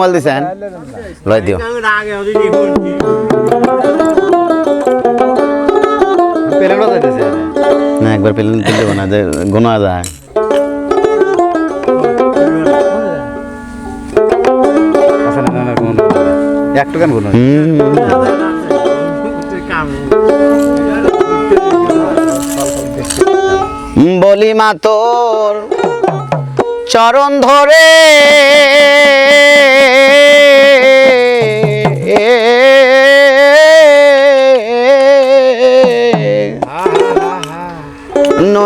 Mobile দিছেন? লয় দিও। না একবার পেলেন তুলতে না যে গোনা যায়। একটু গান বলুন বলি মা তোর চরণ ধরে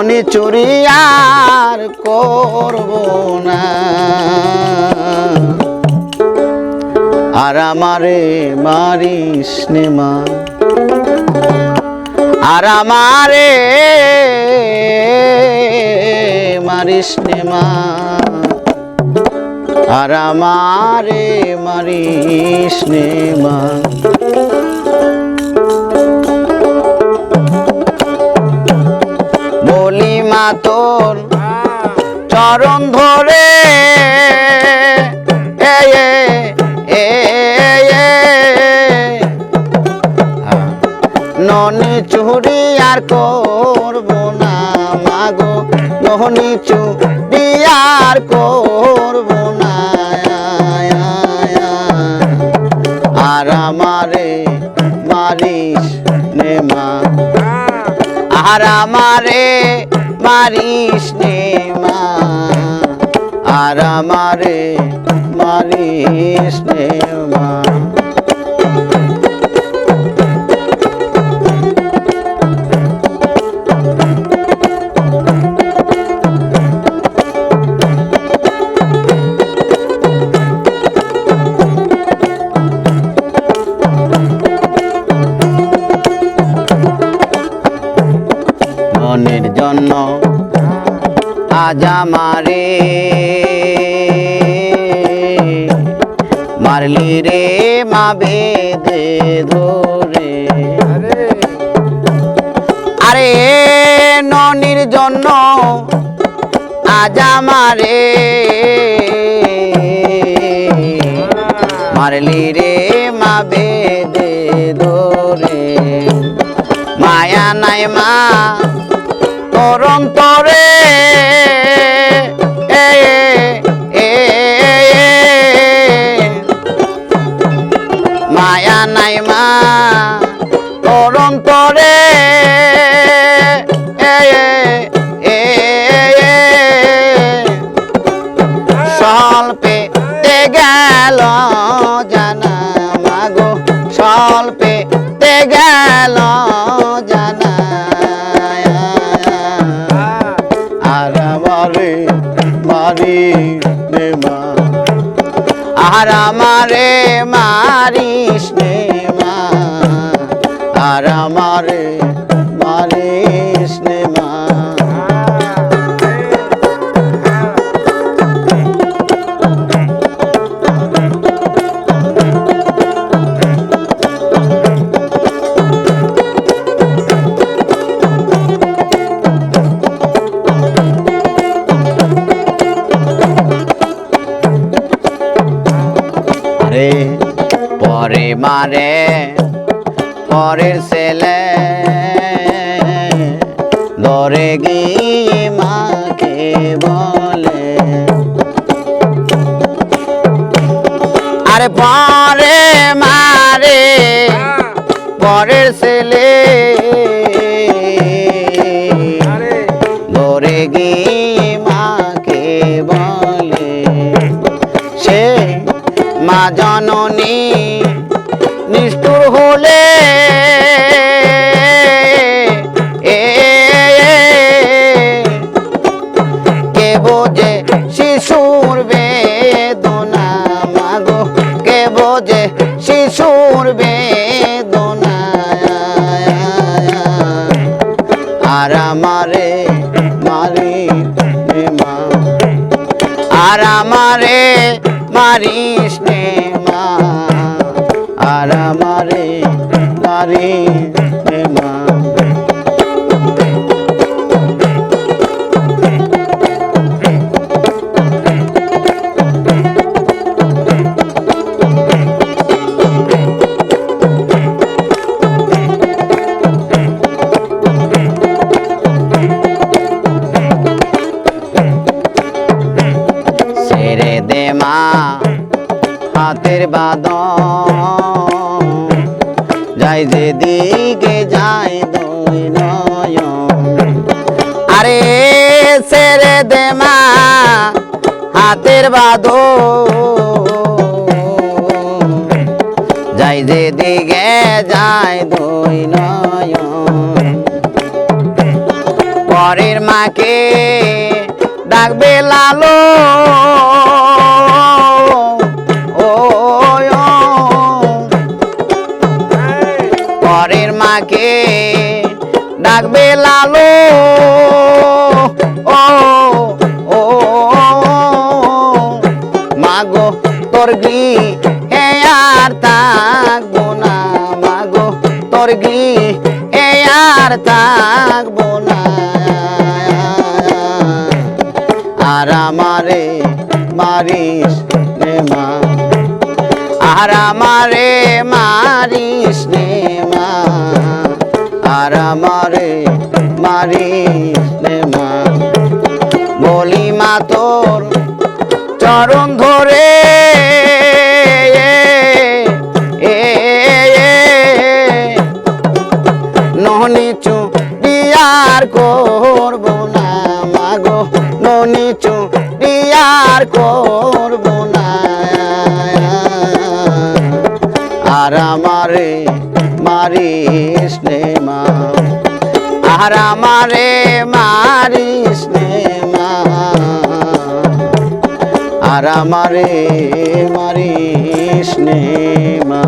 ননি চুরি আর করব না। আর আমারে মারিস মা। আর আমারে মারিস মা। আর আমারে মারিস মা। চরণ ধরে। ননি চুরি আর করব না মাগো ননি চুরি আর করব না, আর আমারে মারিস নে আর আমারে মারিস নে আর আমারে মারিস মা। মনের জন্য আজ আমারে মারলি রে মা বেদে ধরে। আরে ননির জন্য আজ আমারে মারলি রে মা বেদে ধরে। মায়া নাই মা তোর এ। স্বল্পে তে গেল জানা স্বল্পে তে গেল জানা। মারি আর আমারে মারিস নে আর আমারে মারিস নে মা। পরে মারে পরের ছেলে। দরে গিয়ে মাকে বলে। আরে পরে মারে পরের ছেলে। দরে গিয়ে মাকে বলে। সে মা জননী বোঝে শিশুর বেদনা, মাগো, কে বোঝে শিশুর বেদনা? আর আমারে মারি মা। আর আমারে মারিস নে মা। আর আমারে মারিস নে মা মা। বাদন। যাই যে দিকে যাই দুই নয়ন। আরে ছেড়ে দে মা, হাতের বাদন। যাই যে দিকে যাই দুই নয়ন। পরের মাকে ডাকবে লালো মাকে ডাকবে লালো। ও ও, মাগো, তোর গি হে আর থাকব না। মাগো, তোর গি হে আর থাকব না। আর আমারে মারিস রে মা। আর আমারে মারিস রে মা আর আমারে মারিস মা। বলি মা তোর চরণ ধরে এ, এ, ননি চু দিয়ার করব না মাগো ননি চু দিয়ার করব না। আর আমারে মারিস নে মা। আর আমারে মারিস নে মা। আর আমারে মারিস নে মা।